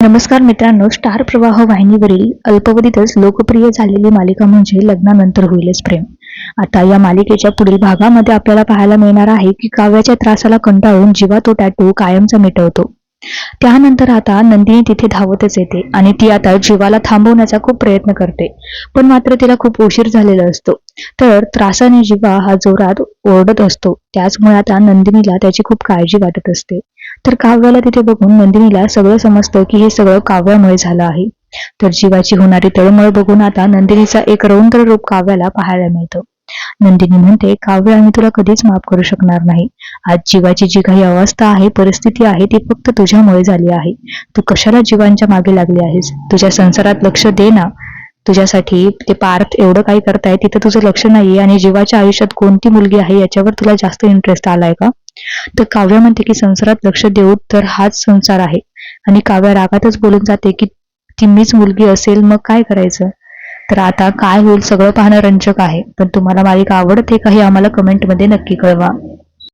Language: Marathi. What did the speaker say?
नमस्कार मित्रांनो स्टार प्रवाह वाहिनीवरील अल्पवधीतच लोकप्रिय झालेली मालिका म्हणजे लग्नानंतर होईलच प्रेम. आता या मालिकेच्या पुढील भागामध्ये आपल्याला पाहायला मिळणार आहे की काव्याच्या त्रासाला कंटाळून जीवा तो टॅटू कायमचा मिटवतो. त्यानंतर आता नंदिनी तिथे धावतच येते आणि ती आता जीवाला थांबवण्याचा खूप प्रयत्न करते पण मात्र तिला खूप उशीर झालेला असतो. तर त्रासाने जीवा हा जोरात ओरडत असतो. त्याचमुळे आता नंदिनीला त्याची खूप काळजी वाटत असते. तर काव्याला तिथे बघून नंदिनीला सगळं समजतं की हे सगळं काव्यामुळे झालं आहे. तर जीवाची होणारी तळमळ बघून आता नंदिनीचा एक रौंद्र रूप काव्याला पाहायला मिळतं. नंदिनी म्हणते काव्य आम्ही तुला कधीच माफ करू शकणार नाही. आज जीवाची जी काही अवस्था आहे परिस्थिती आहे ती फक्त तुझ्यामुळे झाली आहे. तू कशाला जीवांच्या मागे लागली आहेस? तुझ्या संसारात लक्ष दे ना. तुझ्यासाठी ते पार्थ एवढं काही करताय तिथं तुझं लक्ष नाहीये आणि जीवाच्या आयुष्यात कोणती मुलगी आहे याच्यावर तुला जास्त इंटरेस्ट आलाय का? तर काव्य म्हणते की संसारात लक्ष देऊ तर हाच संसार आहे. आणि काव्य रागातच बोलून जाते की ती मीच मुलगी असेल मग काय करायचं? तर आता काय होईल सगळं पाहणं रंजक आहे. पण तुम्हाला मालिका आवडते का हे आम्हाला कमेंटमध्ये नक्की कळवा.